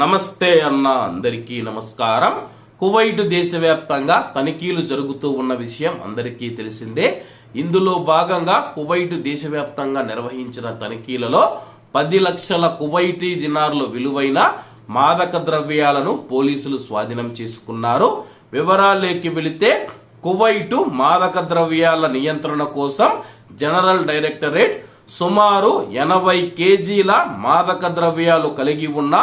నమస్తే అన్న అందరికీ నమస్కారం. కువైట్ దేశవ్యాప్తంగా తనిఖీలు జరుగుతూ ఉన్న విషయం అందరికీ తెలిసిందే. ఇందులో భాగంగా కువైట్ దేశవ్యాప్తంగా నిర్వహించిన తనిఖీలలో పది లక్షల కువైటీ దినార్లు విలువైన మాదక ద్రవ్యాలను పోలీసులు స్వాధీనం చేసుకున్నారు. వివరాల్లోకి వెళితే కువైటు మాదక ద్రవ్యాల నియంత్రణ కోసం జనరల్ డైరెక్టరేట్ సుమారు ఎనభై కేజీల మాదక ద్రవ్యాలు కలిగి ఉన్న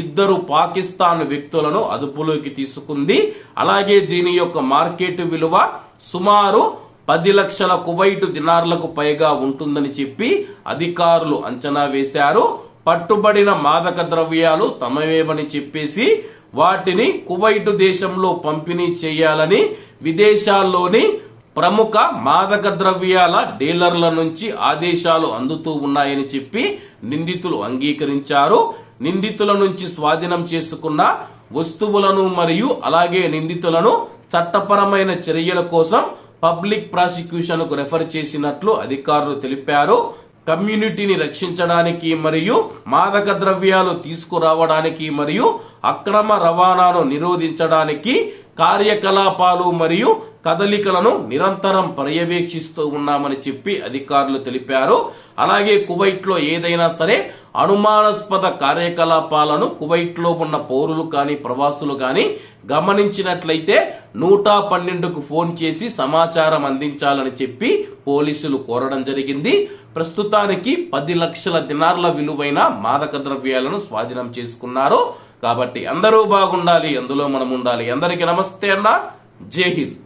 ఇద్దరు పాకిస్తాన్ వ్యక్తులను అదుపులోకి తీసుకుంది. అలాగే దీని యొక్క మార్కెట్ విలువ సుమారు పది లక్షల కువైట్ దినార్లకు పైగా ఉంటుందని చెప్పి అధికారులు అంచనా వేశారు. పట్టుబడిన మాదక ద్రవ్యాలు తమవేమని చెప్పేసి వాటిని కువైట్ దేశంలో పంపిణీ చేయాలని విదేశాల్లోని ప్రముఖ మాదక ద్రవ్యాల డీలర్ల నుంచి ఆదేశాలు అందుతూ ఉన్నాయని చెప్పి నిందితులు అంగీకరించారు. నిందితుల నుంచి స్వాధీనం చేసుకున్న వస్తువులను మరియు అలాగే నిందితులను చట్టపరమైన చర్యల కోసం పబ్లిక్ ప్రాసిక్యూషన్కు రెఫర్ చేసినట్లు అధికారులు తెలిపారు. కమ్యూనిటీని రక్షించడానికి మరియు మాదక ద్రవ్యాలు తీసుకురావడానికి మరియు అక్రమ రవాణాను నిరోధించడానికి కార్యకలాపాలు మరియు కదలికలను నిరంతరం పర్యవేక్షిస్తూ ఉన్నామని చెప్పి అధికారులు తెలిపారు. అలాగే కువైట్లో ఏదైనా సరే అనుమానాస్పద కార్యకలాపాలను కువైట్లో ఉన్న పౌరులు కానీ ప్రవాసులు కానీ గమనించినట్లయితే నూట పన్నెండుకు ఫోన్ చేసి సమాచారం అందించాలని చెప్పి పోలీసులు కోరడం జరిగింది. ప్రస్తుతానికి పది లక్షల దినార్ల విలువైన మాదక ద్రవ్యాలను స్వాధీనం చేసుకున్నారు. కాబట్టి అందరూ బాగుండాలి అందులో మనం ఉండాలి. అందరికీ నమస్తే అన్న. జై హింద్.